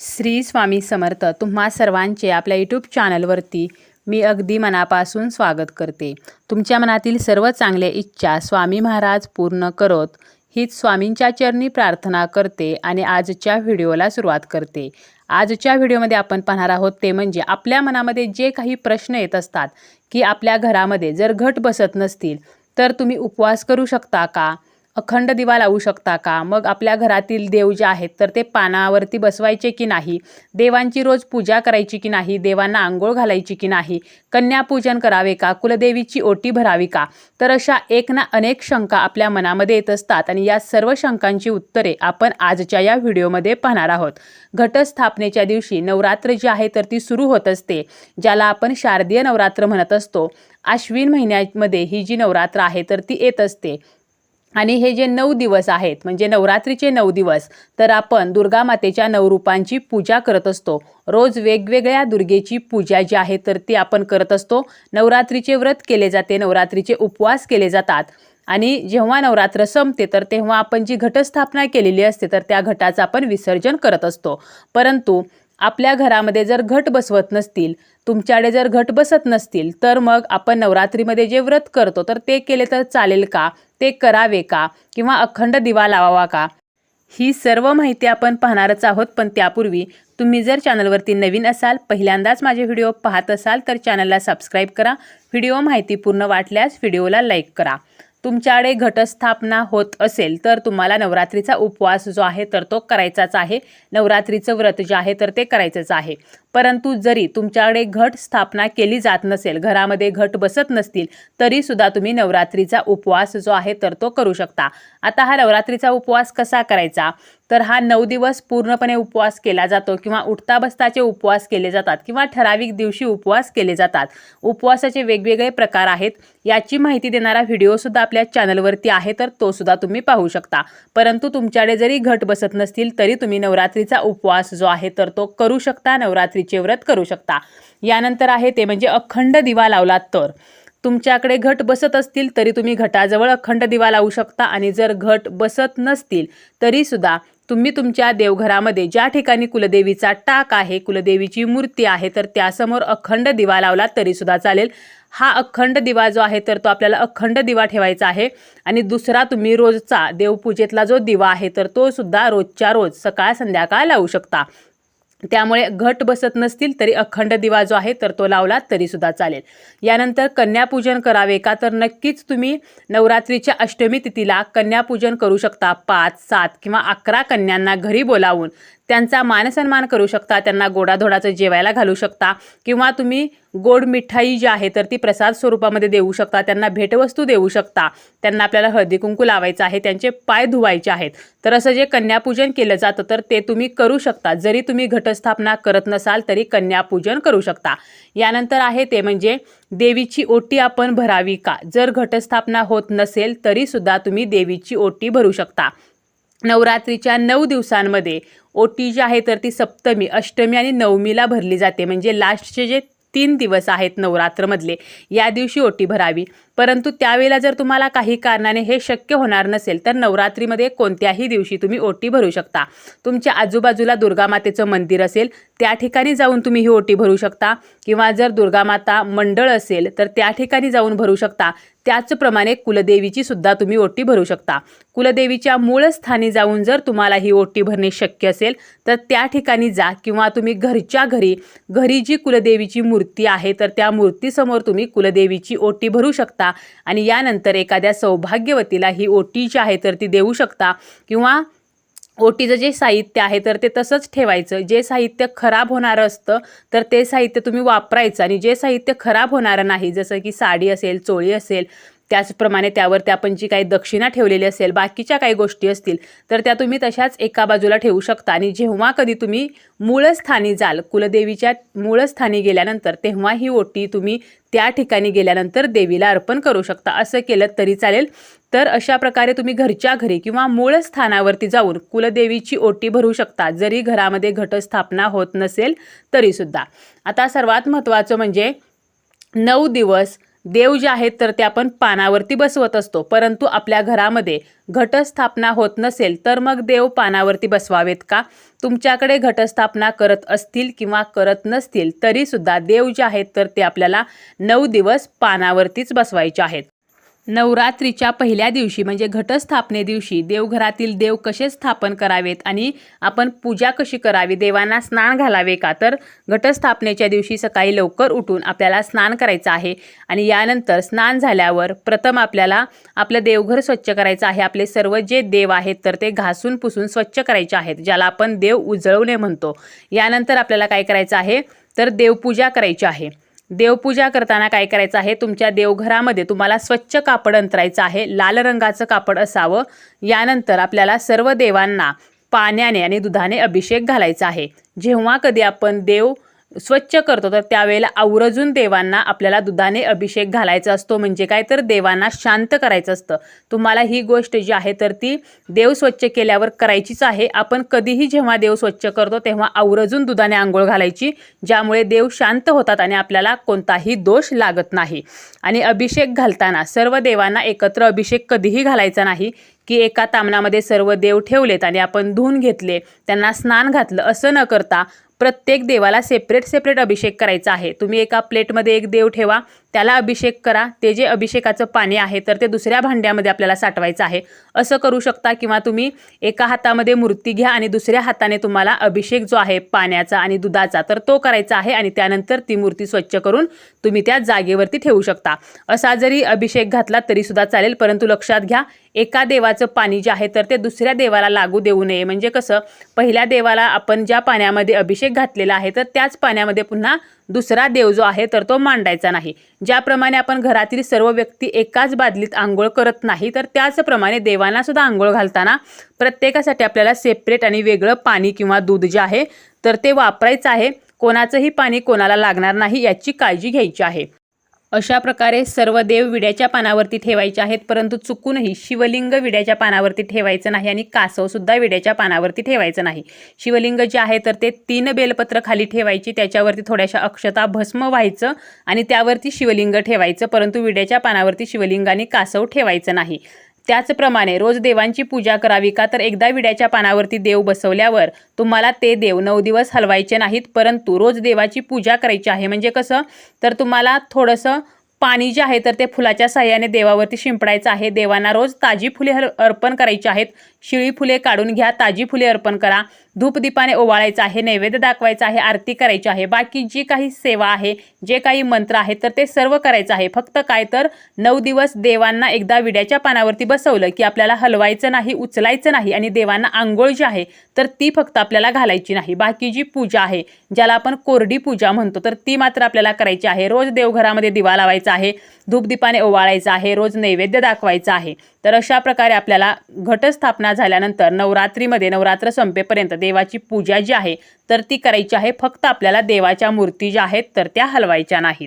श्री स्वामी समर्थ तुम्हा सर्वांचे आपल्या यूट्यूब चॅनलवरती मी अगदी मनापासून स्वागत करते. तुमच्या मनातील सर्व चांगल्या इच्छा स्वामी महाराज पूर्ण करोत हीच स्वामींच्या चरणी प्रार्थना करते आणि आजच्या व्हिडिओला सुरुवात करते. आजच्या व्हिडिओमध्ये आपण पाहणार आहोत ते म्हणजे आपल्या मनामध्ये जे काही प्रश्न येत असतात की आपल्या घरामध्ये जर घट बसत नसतील तर तुम्ही उपवास करू शकता का? अखंड दिवा लावू शकता का? मग आपल्या घरातील देव जे आहेत तर ते पानावरती बसवायचे की नाही? देवांची रोज पूजा करायची की नाही? देवांना आंघोळ घालायची की नाही? कन्यापूजन करावे का? कुलदेवीची ओटी भरावी का? तर अशा एक ना अनेक शंका आपल्या मनामध्ये येत असतात आणि या सर्व शंकांची उत्तरे आपण आजच्या या व्हिडिओमध्ये पाहणार आहोत. घटस्थापनेच्या दिवशी नवरात्र जी आहे तर ती सुरू होत असते ज्याला आपण शारदीय नवरात्र म्हणत असतो. आश्विन महिन्यामध्ये ही जी नवरात्र आहे तर ती येत असते. आणि हे जे नऊ दिवस आहेत म्हणजे नवरात्रीचे नऊ दिवस तर आपण दुर्गा मातेच्या नवरूपांची पूजा करत असतो. रोज वेगवेगळ्या दुर्गेची पूजा जी आहे तर ती आपण करत असतो. नवरात्रीचे व्रत केले जाते नवरात्रीचे उपवास केले जातात. आणि जेव्हा नवरात्र संपते तर तेव्हा आपण जी घटस्थापना केलेली असते तर त्या घटाचं आपण विसर्जन करत असतो. परंतु आपल्या घरामध्ये जर घट बसवत नसतील तुमच्याकडे जर घट बसत नसतील तर मग आपण नवरात्रीमध्ये जे व्रत करतो तर ते केले तर चालेल का? ते करावे का? किंवा अखंड दिवा लावावा का? ही सर्व माहिती आपण पाहणारच आहोत पण त्यापूर्वी तुम्ही जर चॅनलवरती नवीन असाल पहिल्यांदाच माझे व्हिडिओ पाहत असाल तर चॅनलला सबस्क्राईब करा. व्हिडिओ माहितीपूर्ण वाटल्यास व्हिडिओला लाईक करा. तुमच्याकडे घटस्थापना होत असेल तर तुम्हाला नवरात्रीचा उपवास जो आहे तर तो करायचाच आहे. नवरात्रीचं व्रत जे आहे तर ते करायचंच आहे. परंतु जरी तुमच्याकडे घट स्थापना केली जात नसेल घरामध्ये घट बसत नसतील तरीसुद्धा तुम्ही नवरात्रीचा उपवास जो आहे तर तो करू शकता. आता हा नवरात्रीचा उपवास कसा करायचा? तर हा नऊ दिवस पूर्णपणे उपवास केला जातो किंवा उठता बसताचे उपवास केले जातात किंवा ठराविक दिवशी उपवास केले जातात. उपवासाचे वेगवेगळे प्रकार आहेत. याची माहिती देणारा व्हिडिओसुद्धा आपल्या चॅनलवरती आहे तर तो सुद्धा तुम्ही पाहू शकता. परंतु तुमच्याकडे जरी घट बसत नसतील तरी तुम्ही नवरात्रीचा उपवास जो आहे तर तो करू शकता. नवरात्री रात्रीचे व्रत करू शकता. यानंतर आहे ते म्हणजे अखंड दिवा लावलात तर. तुमच्याकडे घट बसत असतील तरी तुम्ही घटाजवळ अखंड दिवा लावू शकता आणि जर घट बसत नसतील तरीसुद्धा तुम्ही तुमच्या देवघरामध्ये ज्या ठिकाणी कुलदेवीचा टाक आहे कुलदेवीची मूर्ती आहे तर त्यासमोर अखंड दिवा लावला तरीसुद्धा चालेल. हा अखंड दिवा जो आहे तर तो आपल्याला अखंड दिवा ठेवायचा आहे. आणि दुसरा तुम्ही रोजचा देवपूजेतला जो दिवा आहे तर तो सुद्धा रोजच्या रोज सकाळ संध्याकाळ लावू शकता. त्यामुळे घट बसत नसतील तरी अखंड दिवा जो आहे तर तो लावला तरीसुद्धा चालेल. यानंतर कन्यापूजन करावे का तर नक्कीच तुम्ही नवरात्रीच्या अष्टमी तिथीला कन्यापूजन करू शकता पाच सात किंवा अकरा कन्यांना घरी बोलावून. त्यांचा मानसन्मान करू शकता त्यांना गोडाधोडाचं जेवायला घालू शकता किंवा तुम्ही गोड मिठाई जी आहे तर ती प्रसाद स्वरूपामध्ये देऊ शकता त्यांना भेटवस्तू देऊ शकता त्यांना आपल्याला हळदी कुंकू लावायचं आहे त्यांचे पाय धुवायचे आहेत. तर असं जे कन्यापूजन केलं जातं तर ते तुम्ही करू शकता. जरी तुम्ही घटस्थापना करत नसाल तरी कन्यापूजन करू शकता. यानंतर आहे ते म्हणजे देवीची ओटी आपण भरावी का? जर घटस्थापना होत नसेल तरीसुद्धा तुम्ही देवीची ओटी भरू शकता. नवरात्रीच्या नऊ दिवसांमध्ये ओटी जी आहे तर ती सप्तमी अष्टमी आणि नवमीला भरली जाते. म्हणजे लास्टचे जे तीन दिवस आहेत नवरात्रमधले या दिवशी ओटी भरावी. परंतु त्यावेळेला जर तुम्हाला काही कारणाने हे शक्य होणार नसेल तर नवरात्रीमध्ये कोणत्याही दिवशी तुम्ही ओटी भरू शकता. तुमच्या आजूबाजूला दुर्गामातेचं मंदिर असेल त्या ठिकाणी जाऊन तुम्ही ही ओटी भरू शकता. किंवा जर दुर्गामाता मंडळ असेल तर त्या ठिकाणी जाऊन भरू शकता. त्याचप्रमाणे कुलदेवीची सुद्धा तुम्ही ओटी भरू शकता. कुलदेवीच्या मूळ स्थानी जाऊन जर तुम्हाला ही ओटी भरणे शक्य असेल तर त्या ठिकाणी जा किंवा तुम्ही घरच्या घरी घरी जी कुलदेवीची मूर्ती आहे तर त्या मूर्तीसमोर तुम्ही कुलदेवीची ओटी भरू शकता. आणि यानंतर एखाद्या सौभाग्यवतीला ही ओटी जी आहे तर ती देऊ शकता. किंवा ओटीचं जे साहित्य आहे तर ते तसंच ठेवायचं. जे साहित्य खराब होणारं असतं तर ते साहित्य तुम्ही वापरायचं. आणि जे साहित्य खराब होणारं नाही जसं की साडी असेल चोळी असेल त्याचप्रमाणे त्यावरती आपण जी काही दक्षिणा ठेवलेली असेल बाकीच्या काही गोष्टी असतील तर त्या तुम्ही तशाच एका बाजूला ठेवू शकता. आणि जेव्हा कधी तुम्ही मूळस्थानी जाल कुलदेवीच्या मूळस्थानी गेल्यानंतर तेव्हा ही ओटी तुम्ही त्या ठिकाणी गेल्यानंतर देवीला अर्पण करू शकता. असं केलं तरी चालेल. तर अशा प्रकारे तुम्ही घरच्या घरी किंवा मूळ स्थानावरती जाऊन कुलदेवीची ओटी भरू शकता. जरी घरामध्ये घटस्थापना होत नसेल तरीसुद्धा. आता सर्वात महत्त्वाचं म्हणजे नऊ दिवस देव जे आहेत तर ते आपण पानावरती बसवत असतो. परंतु आपल्या घरामध्ये घटस्थापना होत नसेल तर मग देव पानावरती बसवावेत का? तुमच्याकडे घटस्थापना करत असतील किंवा करत नसतील तरीसुद्धा देव जे आहेत तर ते आपल्याला नऊ दिवस पानावरतीच बसवायचे आहेत. नवरात्रीच्या पहिल्या दिवशी म्हणजे घटस्थापने दिवशी देवघरातील देव कसे स्थापन करावेत आणि आपण पूजा कशी करावी देवांना स्नान घालावे का? तर घटस्थापनेच्या दिवशी सकाळी लवकर उठून आपल्याला स्नान करायचं आहे आणि यानंतर स्नान झाल्यावर प्रथम आपल्याला आपलं देवघर स्वच्छ करायचं आहे. आपले सर्व जे देव आहेत तर ते घासून पुसून स्वच्छ करायचे आहेत ज्याला आपण देव उजळवणे म्हणतो. यानंतर आपल्याला काय करायचं आहे? तर देवपूजा करायची आहे. देवपूजा करताना काय करायचं आहे? तुमच्या देवघरामध्ये तुम्हाला स्वच्छ कापड अंतरायचं आहे. लाल रंगाचं कापड असावं. यानंतर आपल्याला सर्व देवांना पाण्याने आणि दुधाने अभिषेक घालायचा आहे. जेव्हा कधी आपण देव स्वच्छ करतो तर त्यावेळेला आवर्जून देवांना आपल्याला दुधाने अभिषेक घालायचा असतो. म्हणजे काय? तर देवांना शांत करायचं असतं. तुम्हाला ही गोष्ट जी आहे तर ती देव स्वच्छ केल्यावर करायचीच आहे. आपण कधीही जेव्हा देव स्वच्छ करतो तेव्हा आवर्जून दुधाने आंघोळ घालायची ज्यामुळे देव शांत होतात आणि आपल्याला कोणताही दोष लागत नाही. आणि अभिषेक घालताना सर्व देवांना एकत्र अभिषेक कधीही घालायचा नाही की एका तामणामध्ये सर्व देव ठेवलेत आणि आपण धुवून घेतले त्यांना स्नान घातलं असं न करता प्रत्येक देवाला सेपरेट सेपरेट अभिषेक करायचा आहे. तुम्ही एका प्लेटमध्ये एक देव ठेवा त्याला अभिषेक करा. ते जे अभिषेकाचं पाणी आहे तर ते दुसऱ्या भांड्यामध्ये आपल्याला साठवायचं आहे. असं करू शकता किंवा तुम्ही एका हातामध्ये मूर्ती घ्या आणि दुसऱ्या हाताने तुम्हाला अभिषेक जो आहे पाण्याचा आणि दुधाचा तर तो करायचा आहे आणि त्यानंतर ती मूर्ती स्वच्छ करून तुम्ही त्या जागेवरती ठेवू शकता. असा जरी अभिषेक घातला तरीसुद्धा चालेल परंतु लक्षात घ्या एका देवाचं पाणी जे आहे तर ते दुसऱ्या देवाला लागू देऊ नये. म्हणजे कसं पहिल्या देवाला आपण ज्या पाण्यामध्ये अभिषेक घातलेला आहे तर त्याच पाण्यामध्ये पुन्हा दुसरा देव जो आहे तर तो मांडायचा नाही. ज्याप्रमाणे आपण घरातील सर्व व्यक्ती एकाच बादलीत आंघोळ करत नाही तर त्याचप्रमाणे देवांना सुद्धा आंघोळ घालताना प्रत्येकासाठी आपल्याला सेपरेट आणि वेगळं पाणी किंवा दूध जे आहे तर ते वापरायचं आहे. कोणाचंही पाणी कोणाला लागणार नाही याची काळजी घ्यायची आहे. अशा प्रकारे सर्व देव विड्याच्या पानावरती ठेवायचे आहेत परंतु चुकूनही शिवलिंग विड्याच्या पानावरती ठेवायचं नाही आणि कासवसुद्धा विड्याच्या पानावरती ठेवायचं नाही. शिवलिंग जे आहे तर ते तीन बेलपत्र खाली ठेवायची त्याच्यावरती थोड्याशा अक्षता भस्म व्हायचं आणि त्यावरती शिवलिंग ठेवायचं परंतु विड्याच्या पानावरती शिवलिंग आणि कासव ठेवायचं नाही. त्याचप्रमाणे रोज देवांची पूजा करावी का तर एकदा विड्याच्या पानावरती देव बसवल्यावर तुम्हाला ते देव नऊ दिवस हलवायचे नाहीत परंतु रोज देवाची पूजा करायची आहे. म्हणजे कसं? तर तुम्हाला थोडंसं पाणी जे आहे तर ते फुलाच्या साह्याने देवावरती शिंपडायचं आहे. देवांना रोज ताजी फुले अर्पण करायची आहेत. शिळी फुले काढून घ्या ताजी फुले अर्पण करा. धूपदीपाने ओवाळायचं आहे नैवेद्य दाखवायचं आहे आरती करायची आहे. बाकी जी काही सेवा आहे जे काही मंत्र आहे तर ते सर्व करायचं आहे. फक्त काय तर नऊ दिवस देवांना एकदा विड्याच्या पानावरती बसवलं की आपल्याला हलवायचं नाही उचलायचं नाही आणि देवांना आंघोळ जी आहे तर ती फक्त आपल्याला घालायची नाही. बाकी जी पूजा आहे ज्याला आपण कोरडी पूजा म्हणतो तर ती मात्र आपल्याला करायची आहे. रोज देवघरामध्ये दिवा लावायचा आहे धूपदीपाने ओवाळायचं आहे रोज नैवेद्य दाखवायचं आहे. तर अशा प्रकारे आपल्याला घटस्थापना झाल्यानंतर नवरात्रीमध्ये नवरात्र संपेपर्यंत देवाची पूजा जी आहे तर ती करायची आहे. फक्त आपल्याला देवाच्या मूर्ती ज्या आहेत तर त्या हलवायच्या नाहीत.